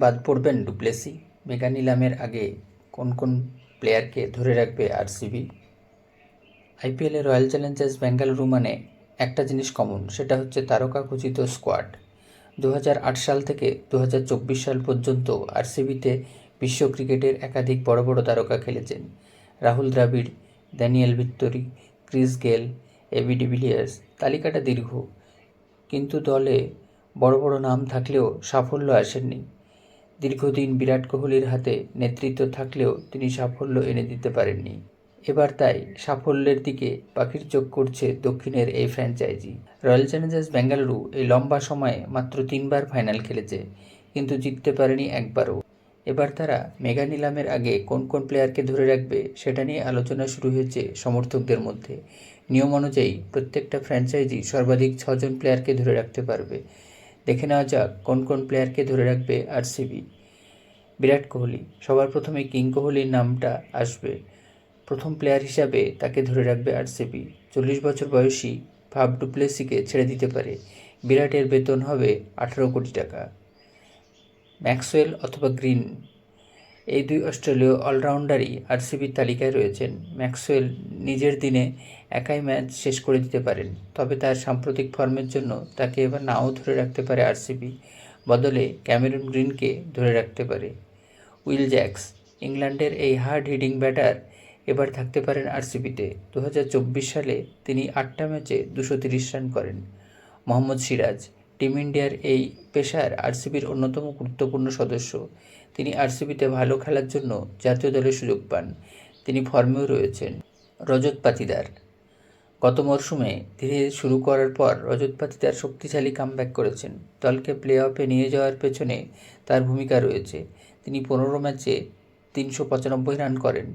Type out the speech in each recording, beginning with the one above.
বাদ পড়বেন du Plessis. Mega নিলামের আগে কোন কোন প্লেয়ারকে ধরে রাখবে আরসিবি? আইপিএলে রয়্যাল চ্যালেঞ্জার্স বেঙ্গালুরু মানে একটা জিনিস কমন, সেটা হচ্ছে তারকা খচিত স্কোয়াড দু হাজার আট সাল থেকে দু হাজার চব্বিশ সাল পর্যন্ত আরসিবিতে বিশ্ব ক্রিকেটের একাধিক বড় বড় তারকা খেলেছেন। Rahul Dravid, Daniel Vettori Chris Gayle AB de Villiers তালিকাটা দীর্ঘ। কিন্তু দলে বড় বড় নাম থাকলেও সাফল্য আসেননি। দীর্ঘদিন বিরাট কোহলির হাতে নেতৃত্ব থাকলেও তিনি সাফল্য এনে দিতে পারেননি। এবার তাই সাফল্যের দিকে পাখির চোখ করছে দক্ষিণের এই ফ্র্যাঞ্চাইজি। রয়্যাল চ্যালেঞ্জার্স বেঙ্গালুরু এই লম্বা সময়ে মাত্র তিনবার ফাইনাল খেলেছে, কিন্তু জিততে পারেনি একবারও। এবার তারা মেগা নিলামের আগে কোন কোন প্লেয়ারকে ধরে রাখবে সেটা নিয়ে আলোচনা শুরু হয়েছে সমর্থকদের মধ্যে। নিয়ম অনুযায়ী প্রত্যেকটা ফ্র্যাঞ্চাইজি সর্বাধিক ছজন প্লেয়ারকে ধরে রাখতে পারবে। দেখে নেওয়া যাক কোন কোন প্লেয়ারকে ধরে রাখবে আরসিবি বিরাট কোহলি, সবার প্রথমে কিং কোহলির নামটা আসবে। প্রথম প্লেয়ার হিসাবে তাকে ধরে রাখবে আরসিবি চল্লিশ বছর বয়সী ভাব ডুপ্লেসিকে ছেড়ে দিতে পারে। বিরাটের বেতন হবে আঠারো কোটি টাকা। ম্যাক্সওয়েল অথবা গ্রিন এই দুই অস্ট্রেলীয় অলরাউন্ডারই আরসিবির তালিকায় রয়েছেন। ম্যাক্সওয়েল নিজের দিনে একাই ম্যাচ শেষ করে দিতে পারেন, তবে তার সাম্প্রতিক ফর্মের জন্য তাকে এবার নাও ধরে রাখতে পারে আরসিবি। বদলে ক্যামেরুন গ্রিনকে ধরে রাখতে পারে উইল জ্যাক্স। ইংল্যান্ডের এই হার্ড হিটিং ব্যাটার এবার থাকতে পারেন আরসিবিতে। দু হাজার চব্বিশ সালে তিনি আটটা ম্যাচে দুশো রান করেন। মোহাম্মদ সিরাজ টিম ইন্ডিয়ার এই পেশার আরসিবির অন্যতম গুরুত্বপূর্ণ সদস্য। তিনি আরসিবিতে ভালো খেলার জন্য জাতীয় দলে সুযোগ পান। তিনি ফর্মেও রয়েছেন। রজত পাতিদার। গত মরশুমে ধীরে শুরু করার পর রজত পাতিদার শক্তিশালী কামব্যাক করেছেন। দলকে প্লে অফে নিয়ে যাওয়ার পেছনে তার ভূমিকা রয়েছে। তিনি পনেরো ম্যাচে তিনশো পঁচানব্বই রান করেন।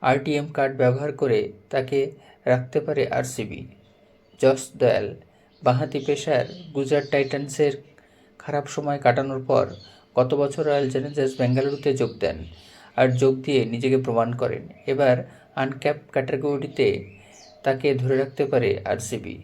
আরটিএম কার্ড ব্যবহার করে তাকে রাখতে পারে আরসিবি। জস দয়াল বাঁহাতি পেশার গুজরাট টাইটান্সের খারাপ সময় কাটানোর পর গত বছর রয়্যাল চ্যালেঞ্জার্স বেঙ্গালুরুতে যোগ দেন আর যোগ দিয়ে নিজেকে প্রমাণ করেন। এবার আনক্যাপ ক্যাটাগরিতে তাকে ধরে রাখতে পারে আরসিবি।